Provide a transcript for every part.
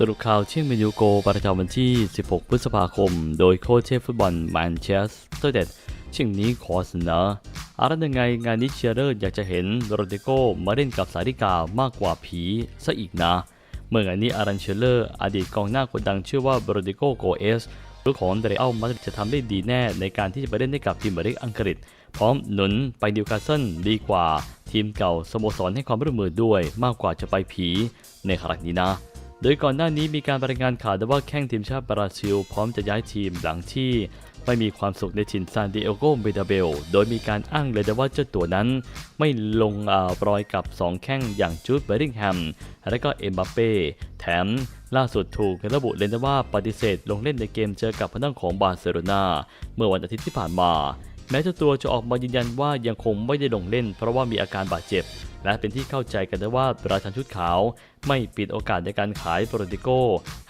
สรุปข่าวเชียงเมนูโกประจำวันที่ 16 พฤษภาคม โดยโค้ชเชฟฟุตบอลแมนเชสเตอร์เดดเชียงนี้ขอเสนออะไรยังไงงานนี้เชียร์เลอร์อยากจะเห็นโรดิโกมาเล่นกับสาริกามากกว่าผีซะอีกนะ เมื่องานนี้อารันเชลเลอร์อดีตกองหน้าคนดังเชื่อว่าโรดิโกโกเอสลูกของเดรอัลมาดริดจะทำได้ดีแน่ในการที่จะไปเล่นให้กับทีมเบริกอังกฤษ พร้อมหนุนไปนิวคาสเซิลดีกว่า ทีมเก่าสโมสรให้ความร่วมมือด้วยมากกว่าจะไปผีในครั้งนี้นะ โดยก่อนหน้านี้มีการรายงานข่าวว่าแข้งทีมชาติบราซิล พร้อมจะย้ายทีมหลังที่ไม่มีความสุขในถิ่นซานดิเอโกเบดาเบล โดยมีการอ้างเลยว่าเจ้าตัวนั้น ไม่ลงอารอยกับ 2 แข้งอย่างจูดเบริงแฮม และก็เอ็มบัปเป้ แถมล่าสุดถูกระบุเลยว่าปฏิเสธลงเล่นในเกมเจอกับพนักของบาร์เซโลนาเมื่อวันอาทิตย์ที่ผ่านมา แม้เจ้าตัวจะออกมายืนยันว่ายังคงไม่ได้ลงเล่น เพราะว่ามีอาการบาดเจ็บ และเป็นที่เข้าใจกันได้ว่าราชันชุดขาว ไม่ปิดโอกาสในการขายโปรติโก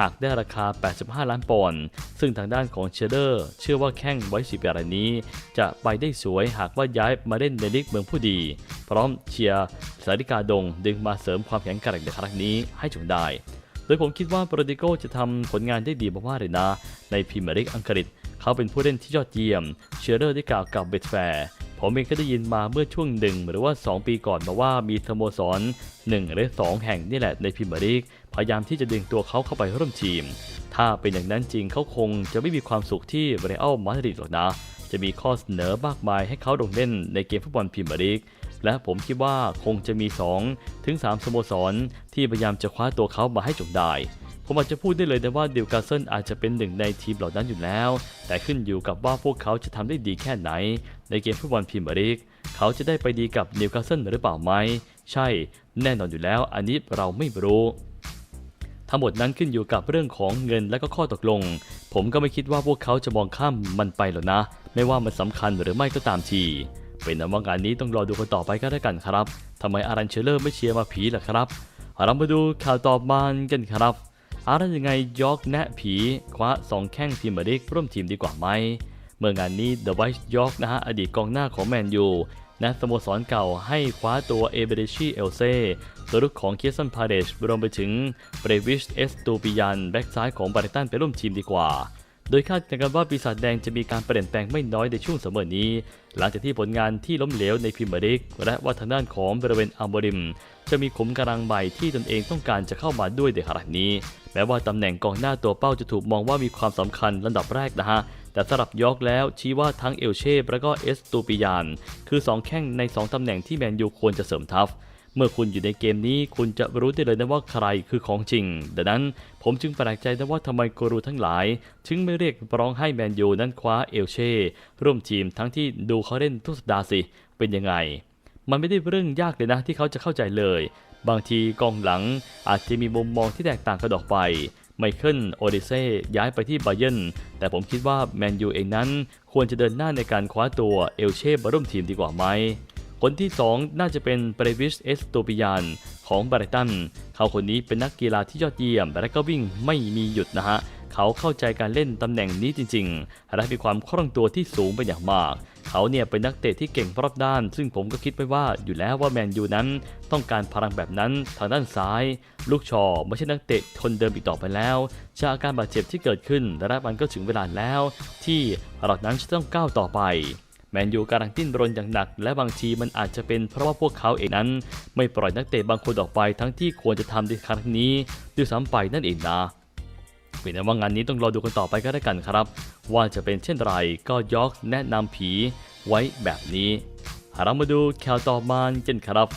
หากได้ราคา 85 ล้านปอนด์ซึ่งทางด้านของเชเดอร์ เชื่อว่าแข้งไว้สีปีรายนี้ จะไปได้สวยหากว่าย้ายมาเล่นในลีกเมืองผู้ดี พร้อมเชียร์สาริกาดงดึงมาเสริมความแข็งแกร่งในครั้งนี้ให้จงได้ โดยผมคิดว่าโปรติโกจะทำผลงานได้ดีมากๆเลยนะ ในพรีเมียร์ลีกอังกฤษ เขาเป็นผู้เล่นที่ยอดเยี่ยม เชอร์เรอร์ได้กล่าวกับเบตแฟร์ผมเองก็ได้ยินมาเมื่อช่วงหนึ่งหรือว่า 2 ปีก่อนมาว่ามีสโมสร1หรือ 2 แห่งนี่แหละในพรีเมียร์ลีกพยายามที่จะดึงตัวเขาเข้าไปร่วมทีม ถ้าเป็นอย่างนั้นจริงเขาคงจะไม่มีความสุขที่เรอัลมาดริดหรอกนะ จะมีข้อเสนอมากมายให้เขาลงเล่นในเกมฟุตบอลพรีเมียร์ลีกและผมคิดว่าคงจะมี 2 ถึง 3 สโมสรที่พยายามจะคว้าตัวเขามาให้จงได้ ผมอาจจะพูดได้เลยนะว่าดิวกาเซิลอาจจะเป็นหนึ่งในทีมเหล่านั้นอยู่แล้ว แต่ขึ้นอยู่กับว่าพวกเขาจะทำได้ดีแค่ไหน ในเกมฟุตบอลพรีเมียร์ลีกเขาจะได้ไปดีกับนิวคาสเซิลหรือเปล่าไหม ใช่ แน่นอนอยู่แล้ว อันนี้เราไม่รู้ทั้งหมดนั้นขึ้นอยู่กับเรื่องของเงินและก็ข้อตกลง ผมก็ไม่คิดว่าพวกเขาจะมองข้ามมันไปหรอกนะ ไม่ว่ามันสำคัญหรือไม่ก็ตามที เป็นนว่างานนี้ต้องรอดูกันต่อไปก็แล้วกันครับทำไมอารันเชลเลอร์ไม่เชียร์มาผีล่ะครับเรามาดูข่าวต่อมากันครับ อะไรยังไงยอกแนะผีคว้า2แข้งพรีมียร์ลีกร่วมทีมดีกว่าไหม เมื่องานนี้เดอะไวท์ยอกนะฮะอดีตกองหน้าของแมนยูและสโมสรเก่าให้คว้าตัวเอเบเดชีเอลเซ่ตัวลูกของเคียสันพาเดชรวมไปถึงเบรวิชเอสตูปิยัน แบ็กซ้ายของบาริตันไปร่วมทีมดีกว่า โดยคาดการณ์กันว่าปีศาจแดงจะมีการเปลี่ยนแปลงไม่น้อยในช่วงเสมอนี้ หลังจากที่ผลงานที่ล้มเหลวในพรีเมียร์ลีกและว่าทางด้านของบริเวณอัลโบริม จะมีขุมกำลังใหม่ที่ตนเองต้องการจะเข้ามาด้วยในขณะนี้แม้ว่าตำแหน่งกองหน้าตัวเป้าจะถูกมองว่ามีความสำคัญลำดับแรกนะฮะแต่สำหรับยอกแล้วชี้ว่าทั้งเอลเช่และก็เอสตูปิยาน คือ 2 แข้งใน 2 ตำแหน่งที่แมนยูควรจะเสริมทัพ เมื่อคุณอยู่ในเกมนี้คุณจะรู้ได้เลยนะว่าใครคือของจริง ดังนั้นผมจึงแปลกใจนะว่าทำไมกูรูทั้งหลาย ถึงไม่เรียกร้องให้แมนยูนั้นคว้าเอลเช่ร่วมทีมทั้งที่ดูเขาเล่นทุกสัปดาห์สิ เป็นยังไง มันไม่ได้เรื่องยากเลยนะที่เขาจะเข้าใจเลย บางทีกองหลังอาจจะมีมุมมองที่แตกต่างกันออกไปไมเคิลโอดิเซ่ย้ายไปที่ไบเยนแต่ผมคิดว่าแมนยูเองนั้น ควรจะเดินหน้าในการคว้าตัวเอลเช่มาร่วมทีมดีกว่าไหม คนที่ 2 น่าจะเป็นเปรวิชเอสโตปิยานของบริตัน เขาคนนี้เป็นนักกีฬาที่ยอดเยี่ยม และก็วิ่งไม่มีหยุดนะฮะ เขาเข้าใจการเล่นตำแหน่งนี้จริงๆ และมีความคล่องตัวที่สูงเป็นอย่างมาก เขาเนี่ยเป็นนักเตะที่เก่งรอบด้าน ซึ่งผมก็คิดไปว่าอยู่แล้วว่าแมนยูนั้น ต้องการพลังแบบนั้นทางด้านซ้าย ลูกชอไม่ใช่นักเตะคนเดิมอีกต่อไปแล้วจากอาการบาดเจ็บที่เกิดขึ้นและมันก็ถึงเวลาแล้ว ที่เรานั้นจะต้องก้าวต่อไป แมนยูกำลังดิ้นรนอย่างหนัก และบางทีมันอาจจะเป็นเพราะว่าพวกเขาเองนั้น ไม่ปล่อยนักเตะบางคนออกไปทั้งที่ควรจะทำในครั้งนี้ด้วยซ้ำไปนั่นเองนะเป็นว่างานนี้ต้องรอดูกันต่อไปก็แล้กันครับ ว่าจะเป็นเช่นไรก็ยอกแนะนำผีไว้แบบนี้เรามาดูข่าวต่อมากันครับ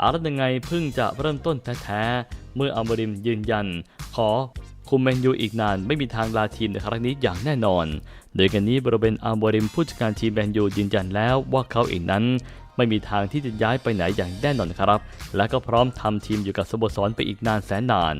อาร์ตยังไงเพิ่งจะเริ่มต้นแท้ๆ เมื่ออัมบริมยืนยัน ขอคุมแมนยูอีกนานไม่มีทางลาทีมในครั้งนี้อย่างแน่นอน โดยกันนี้บริเวณอาร์บอริมผู้จัดการทีมแมนยูยืนยันแล้วว่าเขาเองนั้น ไม่มีทางที่จะย้ายไปไหนอย่างแน่นอนครับ และก็พร้อมทำทีมอยู่กับสโมสรไปอีกนานแสนนาน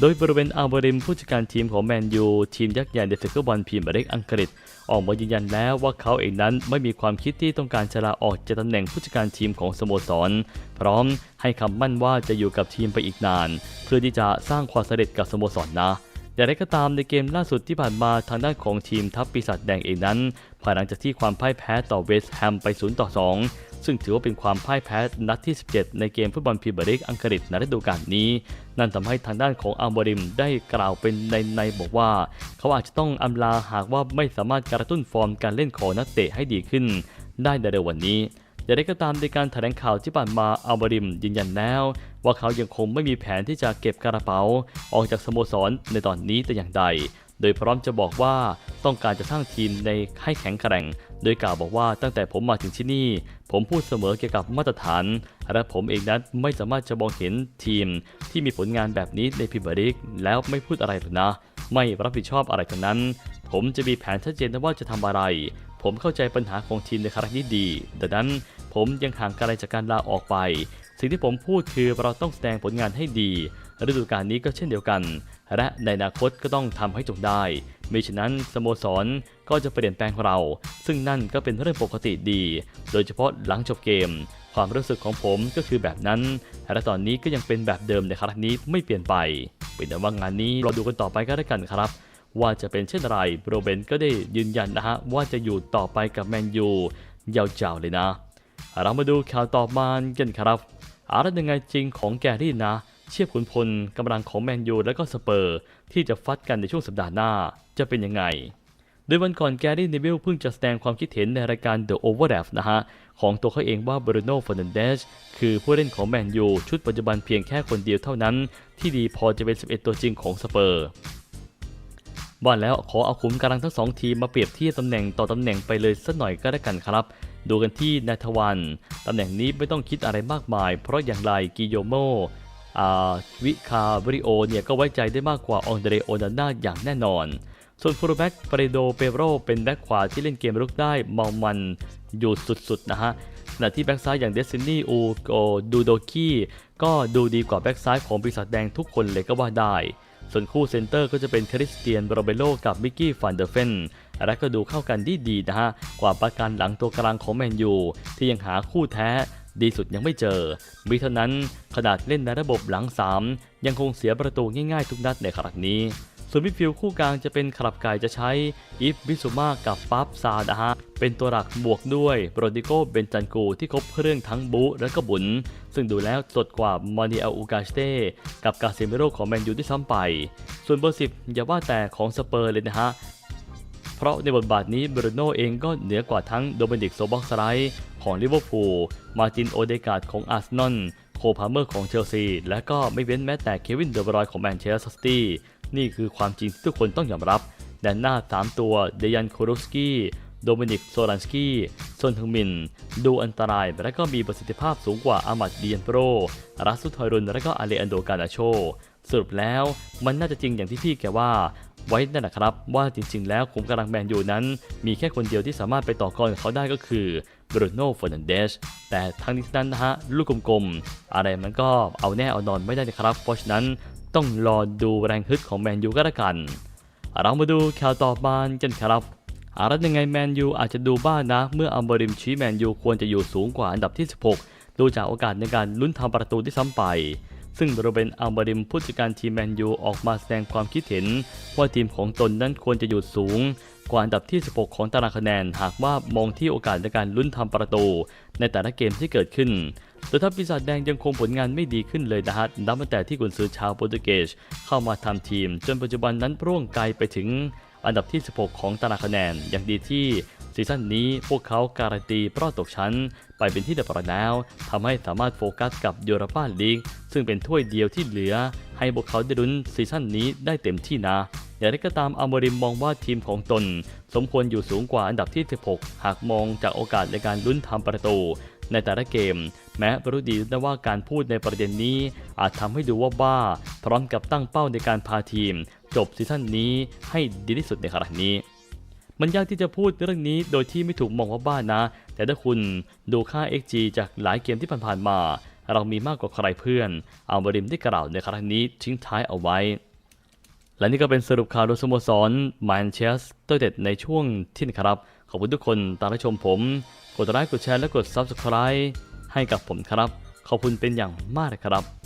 โดยบริเวณอาร์บริมผู้จัดการทีมของแมนยูทีมยักษ์ใหญ่ในศึกฟุตบอลพรีเมียร์ลีกอังกฤษ ออกมายืนยันแล้วว่าเขาเองนั้นไม่มีความคิดที่ต้องการจะลาออกจากตำแหน่งผู้จัดการทีมของสโมสร พร้อมให้คำมั่นว่าจะอยู่กับทีมไปอีกนาน เพื่อที่จะสร้างความสำเร็จกับสโมสรนะ อย่างไรก็ตามในเกมล่าสุดที่ผ่านมาทางด้านของทีมทัพปีศาจแดงเองนั้นภายหลังจากที่ความพ่ายแพ้ต่อเวสต์แฮมไป0ต่อ2 ซึ่งถือว่าเป็นความพ่ายแพ้นัดที่ 17 ในเกมฟุตบอลพรีเมียร์ลีกอังกฤษในฤดูกาลนี้ นั่นทำให้ทางด้านของอัลบริมได้กล่าวเป็นในในบอกว่า เขาอาจจะต้องอำลาหากว่าไม่สามารถกระตุ้นฟอร์มการเล่นของนักเตะให้ดีขึ้น ได้ในเร็ววันนี้ อย่างไรก็ตามในการแถลงข่าวที่ผ่านมาอัลบริมยืนยันแล้ว ว่าเขายังคงไม่มีแผนที่จะเก็บกระเป๋า ออกจากสโมสรในตอนนี้แต่อย่างใด โดยพร้อมจะบอกว่าต้องการจะสร้างทีมในให้แข็งแกร่ง โดยกล่าวบอกว่าตั้งแต่ผมมาถึงที่นี่ ผมพูดเสมอเกี่ยวกับมาตรฐาน และผมเองนั้นไม่สามารถจะมองเห็นทีม ที่มีผลงานแบบนี้ในพรีเมียร์ลีกแล้วไม่พูดอะไรหรอกนะ ไม่รับผิดชอบอะไรทั้งนั้น ผมจะมีแผนชัดเจนว่าจะทำอะไร ผมเข้าใจปัญหาของทีมในครั้งนี้ดี ดังนั้นผมยังห่างไกลจากการลาออกไป สิ่งที่ผมพูดคือเราต้องแสดงผลงานให้ดี ฤดูกาลนี้ก็เช่นเดียวกัน และในอนาคตก็ต้องทำให้จงได้มิฉะนั้นสโมสรก็จะเปลี่ยนแปลงเรา ซึ่งนั่นก็เป็นเรื่องปกติดี โดยเฉพาะหลังจบเกม ความรู้สึกของผมก็คือแบบนั้น และตอนนี้ก็ยังเป็นแบบเดิมในครั้งนี้ไม่เปลี่ยนไป เป็นแต่ว่างานนี้เราดูกันต่อไปก็แล้วกันครับ ว่าจะเป็นเช่นไรโรเบนก็ได้ยืนยันนะฮะว่าจะอยู่ต่อไปกับแมนยูยาวๆเลยนะ เรามาดูข่าวต่อมากันครับอะไรยังไงจริงของแกรี่นะ เชียบขุนพลกำลังของแมนยูและก็สเปอร์ ที่จะฟัดกันในช่วงสัปดาห์หน้าจะเป็นยังไงโดยวันก่อนแกรี่เนวิลเพิ่งจะแสดงความคิดเห็นในรายการ The Overdraft นะฮะ ของตัวเขาเองว่าบรูโน่ฟ r น a นเดสคือผู้เล่นของแมนยูชุดปัจจุบันเพียงแค่คนเดียวเท่านั้น ที่ดีพอจะเป็น 11 ตัวจริงของสเปอร์ ว่าแล้วขอเอาขุมกำลังทั้งสองทีมมาเปรียบเทียบตำแหน่งต่อตำแหน่งไปเลยสักหน่อยก็ได้กันครับ ดูกันที่นาทวัน ตำแหน่งนี้ไม่ต้องคิดอะไรมากมาย เพราะอย่างไรกิโยโมวิคาบริโอเนี่ยก็ไว้ใจได้มากกว่าองเดรโอนาน่าอย่างแน่นอน ส่วนฟูลแบ็กเปรโดเปโรเป็นแบ็กขวาที่เล่นเกมรุกได้เมามันอยู่สุดๆนะฮะขณะที่แบ็กซ้ายอย่างเดซินี่อูโกดูโดคีก็ดูดีกว่าแบ็กซ้ายของปีศาจแดงทุกคนเลยก็ว่าได้ ส่วนคู่เซนเตอร์ก็จะเป็นคริสเตียนโรเบโลกับมิกกี้ฟันเดอร์เฟนและก็ดูเข้ากันดีดีนะฮะ กว่าประกันหลังตัวกลางของแมนยู ที่ยังหาคู่แท้ดีสุดยังไม่เจอมีเท่านั้นขนาดเล่นในระบบหลัง 3 ยังคงเสียประตูง่ายๆทุกนัดในครั้งนี้ ส่วนมิดฟิลด์คู่กลางจะเป็นคลับไก่จะใช้อีฟบิสุมากับปั๊บซาดะฮะ เป็นตัวหลักบวกด้วยโรดิโกเบนจันกูที่ครบเครื่องทั้งบูและก็บุญซึ่งดูแล้วสดกว่ามานิเอลอูกาสเต้กับกาเซมิโรของแมนยูที่ซ้ำไป ส่วนเบอร์สิบอย่าว่าแต่ของสเปอร์เลยนะฮะเพราะในบทบาทนี้บรูโน่เองก็เหนือกว่าทั้งโดมินิกโซบ็อกสไลด์ของลิเวอร์พูล มาจินโอเดกาดของอาร์เซนอล โคพาเมอร์ของเชลซี และก็ไม่เว้นแม้แต่เควินเดอบรอยของแมนเชสเตอร์ซิตี้ นี่คือความจริงที่ทุกคนต้องยอมรับ แดนหน้า 3 ตัว เดยันโครุสกี้ โดมินิก โซลันสกี้ซนทึงมิน ดูอันตราย และก็มีประสิทธิภาพสูงกว่าอามัดเดียนโปรรัสซุทอยรุน และก็อาเลอันโดกานาโช สรุปแล้วมันน่าจะจริงอย่างที่พี่แกว่า ไว้นั่นแหละครับ ว่าจริง ๆ แล้วขุมกำลังแมนยูนั้น มีแค่คนเดียวที่สามารถไปต่อกรกับเขาได้ก็คือบรูโน่ฟอร์นันเดสแต่ทั้งนี้ทั้งนั้นนะฮะ ลูกกลมๆ อะไรมันก็เอาแน่เอานอนไม่ได้นะครับ เพราะฉะนั้น ต้องรอดูแรงฮึดของแมนยูก็แล้วกัน เรามาดูข่าวต่อมากันครับอารัยังไงแมนยูอาจจะดูบ้านนะ เมื่ออัมบริมชี้แมนยูควรจะอยู่สูงกว่าอันดับที่ 16 ดูจากโอกาสในการลุ้นทำประตูที่ซ้ำไป ซึ่งโรเบนอัลบริมผู้จัดการทีมแมนยูออกมาแสดงความคิดเห็น ว่าทีมของตนนั้นควรจะอยู่สูง กว่าอันดับที่ 16 ของตารางคะแนน หากว่ามองที่โอกาสในการลุ้นทำประตู ในแต่ละเกมที่เกิดขึ้น แต่ถ้าปีศาจแดงยังคงผลงานไม่ดีขึ้นเลยนะฮะนับตั้งแต่ที่กุนซือชาวโปรตุเกสเข้ามาทำทีม จนปัจจุบันนั้นร่วงไกลไปถึงอันดับที่ 16 ของตารางคะแนน อย่างดีที่ซีซั่นนี้พวกเขาการันตีรอดตกชั้น ไปเป็นที่เรียบร้อยแล้วทำให้สามารถโฟกัสกับยูโรปาลีกซึ่งเป็นถ้วยเดียวที่เหลือ ให้พวกเขาได้ลุ้นซีซั่นนี้ได้เต็มที่นะ อย่างไรก็ตามอัลโมริมมองว่าทีมของตน สมควรอยู่สูงกว่าอันดับที่ 16 หากมองจากโอกาสในการลุ้นทำประตู ในแต่ละเกม แม้รู้ดีนะว่าการพูดในประเด็นนี้ อาจทำให้ดูว่าบ้า พร้อมกับตั้งเป้าในการพาทีม จบซีซั่นนี้ให้ดีที่สุดในครั้งนี้มันยากที่จะพูดเรื่องนี้โดยที่ไม่ถูกมองว่าบ้านะ แต่ถ้าคุณดูค่า XG จากหลายเกมที่ผ่านๆมา เรามีมากกว่าใครเพื่อน เอัลบริมได้กล่าวในครั้งนี้ทิ้งท้ายเอาไว้ และนี่ก็เป็นสรุปข่าวโดยสโมสรแมนเชสเตอร์เด็ดในช่วงที่นี่ครับ ขอบคุณทุกคนตามรับชมผม กดไลค์กดแชร์และกด Subscribe ให้กับผมครับ ขอบคุณเป็นอย่างมากเลยครับ